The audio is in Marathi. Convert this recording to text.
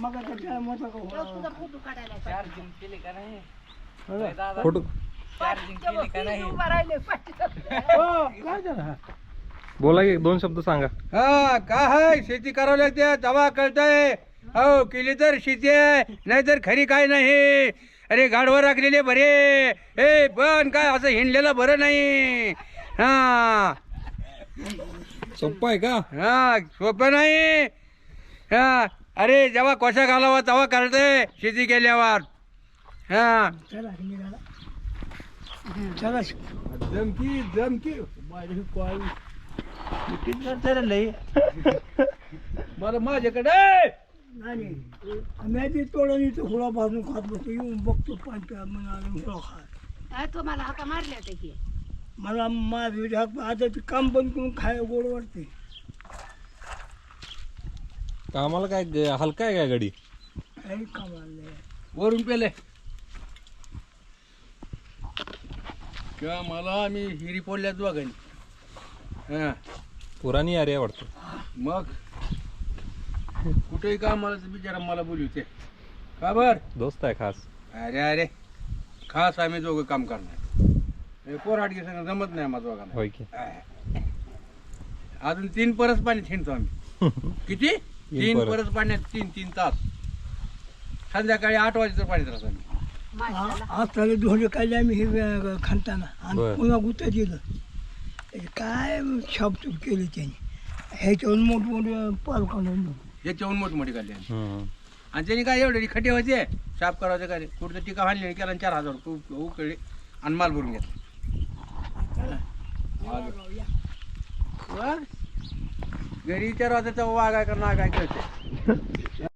मग आता काय मोठा का तेव्हा तुझा फोटो काढायला चार्जिंग केली का नाही? हो दादा फोटो. चार्जिंग केली का नाही? उभा राहिले पाठीवर. हो, काय झालं? बोला की दोन शब्द सांगा. हा काय आहे शेती करावं लागते दवा कळतंय. हो केली तर शेती आहे नाहीतर खरी काय नाही. अरे गाडवर राखलेले बरे. ए पण काय असं हिंडलेलं बरं नाही. हा. सोप्पा आहे का? हा सोपं नाही. हा. अरे जेव्हा कोशा घालावा तेव्हा कळतंय शेती केल्यावर. हा. चला निघाला. चला. जमकी जमकी माझी कॉल. मला माझ्याकडे नाही तोडून इथं हुळा भाजून खात बसतो. येऊन बघतो पाच प्या म्हणाले हुळा खा काय तो मला हाका मारल्या मला माझं आता ते काम बंद करून खायला गोड वाटते. कामाला काय ग- हलका आहे काय गाडी? वरून पेले. किंवा मला आम्ही हिरी पोडल्या दोघांनी. हा. पुराणी अरे वाटतं. मग? कुठेही का मला तर बिचारा मला बोलवते का बर? दोस्त आहे खास. अरे अरे. खास आम्ही दोघं काम करणार. हे पोराटकी सगळं जमत नाही माझं दोघांना. होय की. अजून तीन परस पाण्यात हिंडतो आम्ही. किती? तीन परस. परस पाण्यात तीन तीन तास. संध्याकाळी आठ वाजेचं पाण्यात राहतो आम्ही. माणसाला आज त्याला धोंडे काढले आम्ही हे अं, खांताना आणि बरं. पुन्हा गुत्ता दिलं. ते काय छापतूप केली त्यांनी. ह्याच्यावरून मोठमोठे पालकांना याच्याहून मोठमोठी काढली आम्ही. हम्म. आणि त्यांनी काय एवढे खटे होते? साफ करायचं काय? कुठं टिका हाणली केला आणि चार हजार रुपये उक- उकळले आणि माल भरून घेतला. वर. घरी चार त्याचा वाघ आहे का नाग आहे कळते